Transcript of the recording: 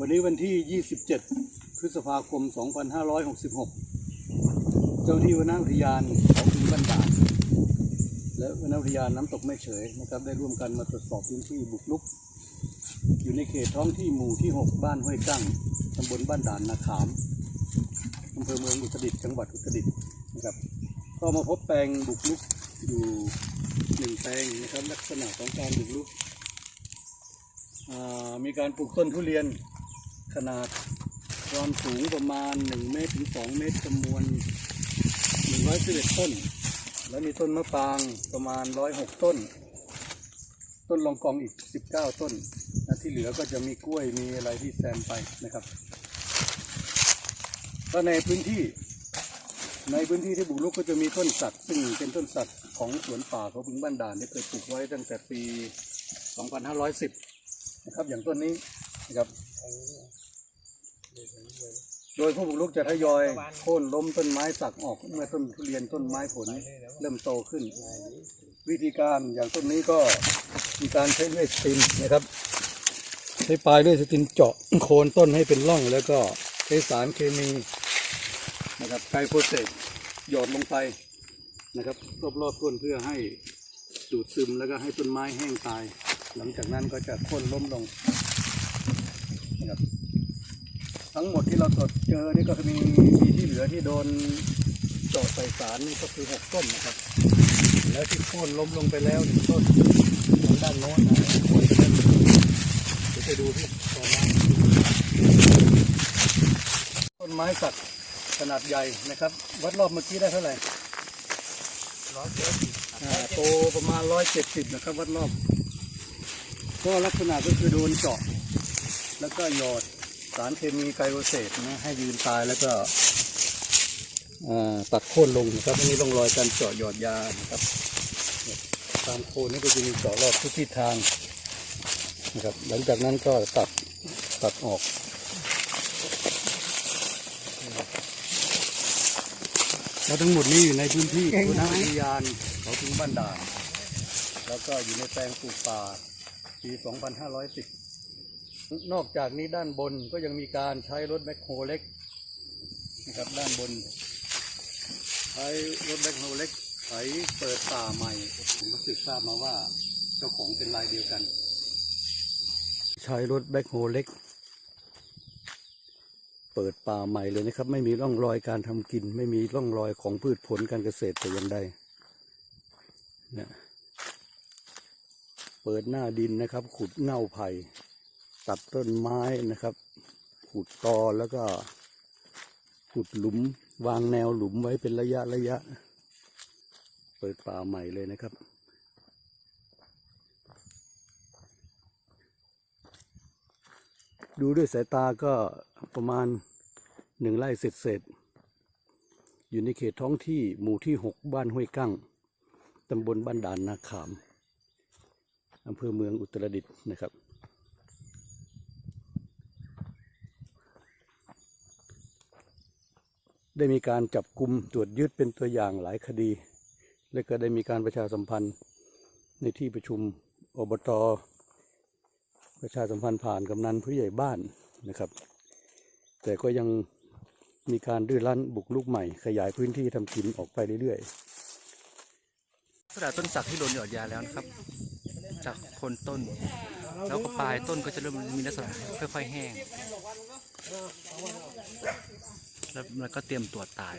วันนี้วันที่ 27 พฤษภาคม 2566 เจ้าหน้าที่วนอุทยานเขาถึงบ้านด่านและวนอุทยานน้ำตกแม่เฉยนะครับ ได้ร่วมกันมาตรวจสอบพื้นที่บุกรุก อยู่ในเขตท้องที่หมู่ที่ 6 บ้านห้วยกั้งตำบลบ้านด่านนาขามอำเภอเมืองอุตรดิตถ์จังหวัดอุตรดิตถ์นะครับก็มาพบแปลงบุกรุกอยู่หนึ่งแปลงนะครับลักษณะของการบุกรุกมีการปลูกต้นทุเรียน ขนาดความสูงประมาณ 1 เมตรถึง 2 เมตรจำนวน 111 ต้น แล้วมีต้นมะปรางประมาณ 106 ต้น ต้นลองกองอีก 19 ต้นนะที่เหลือก็จะมีกล้วยมีอะไรที่แซมไปนะครับ ก็ในพื้นที่ ในพื้นที่ที่บุกรุกก็จะมีต้นสักซึ่งเป็นต้นสักของสวนป่าเขาพึงบ้านด่านที่เคยปลูกไว้ตั้งแต่ปี 2510 นะครับ อย่างต้นนี้นะครับ โดยผู้บุกรุกจะทยอยโค่นล้มต้นไม้สักออกเมื่อต้นทุเรียนต้นไม้ผลเริ่มโตขึ้น วิธีการอย่างต้นนี้ก็มีการใช้เลื่อยสตินนะครับ ใช้ปลายเลื่อยสตินเจาะโคนต้นให้เป็นร่องแล้วก็ใช้สารเคมีนะครับไกลโฟเสตหยอดลงไปนะครับรอบๆต้นเพื่อให้ดูดซึมแล้วก็ให้ต้นไม้แห้งตาย หลังจากนั้นก็จะโค่นล้มลง ทั้งหมดที่เราตรวจเจอนี่ก็มีมีที่เหลือที่โดนเจาะใส่สารนี่ก็คือหกต้นนะครับ แล้วที่โค่นล้มลงไปแล้วหนึ่งต้นทางด้านโน้นนะโค่นไปแล้วหนึ่งต้นเดี๋ยวไปดูที่ตอนนั้นต้นไม้สักขนาดใหญ่นะครับ วัดรอบเมื่อกี้ได้เท่าไหร่ร้อยเจ็ดสิบอ่าโตประมาณร้อยเจ็ดสิบนะครับ วัดรอบ ก็ลักษณะก็คือโดนเจาะแล้วก็หยอด สารเคมีไกลโอเซตนะให้ยืนตายแล้วก็อ่าตัดโค่นลงนะครับไม่มีร่องรอยการเจาะหยอดยานะครับเนี่ยตามโคนนี่ก็จะมีเจาะรอบทุกทิศทางนะครับหลังจากนั้นก็ตัดตัดออกแล้วทั้งหมดนี้อยู่ในพื้นที่อุทยานเขาถึงบ้านด่าน แล้วก็อยู่ในแปลงปลูกป่าปี 2510 นอกจากนี้ด้านบนก็ยังมีการใช้รถแมคโครเล็กนะครับด้านบน ใช้รถแมคโครเล็กไถเปิดป่าใหม่ ผมก็สืบทราบมาว่าเจ้าของเป็นรายเดียวกัน ใช้รถแบ็คโฮเล็ก เปิดป่าใหม่เลยนะครับ ไม่มีร่องรอยการทำกิน ไม่มีร่องรอยของพืชผลการเกษตรแต่อย่างใดนี่เปิดหน้าดินนะครับ ขุดเง่าไผ่ ตัดต้นไม้นะครับขุดตอแล้วก็ขุดหลุมวางแนวหลุมไว้เป็นระยะระยะ เปิดป่าใหม่เลยนะครับ ดูด้วยสายตาก็ประมาณหนึ่งไร่เศษเศษๆอยู่ในเขตท้องที่หมู่ที่หกบ้านห้วยกั้งตำบลบ้านด่านนาขามอำเภอเมืองอุตรดิตถ์นะครับ ได้มีการจับกลุ่มตรวจยึดเป็นตัวอย่างหลายคดี และก็ได้มีการประชาสัมพันธ์ในที่ประชุมอบตประชาสัมพันธ์ผ่านกำนันผู้ใหญ่บ้านนะครับ แต่ก็ยังมีการดื้อรั้นบุกลุกใหม่ ขยายพื้นที่ทำกินออกไปเรื่อยลักษณะต้นสักที่โดนหยอดยาแล้วนะครับ จากคนต้น แล้วก็ปลายต้นก็จะเริ่มมีลักษณะค่อยๆแห้ง แล้วมันก็เตรียมตัวตาย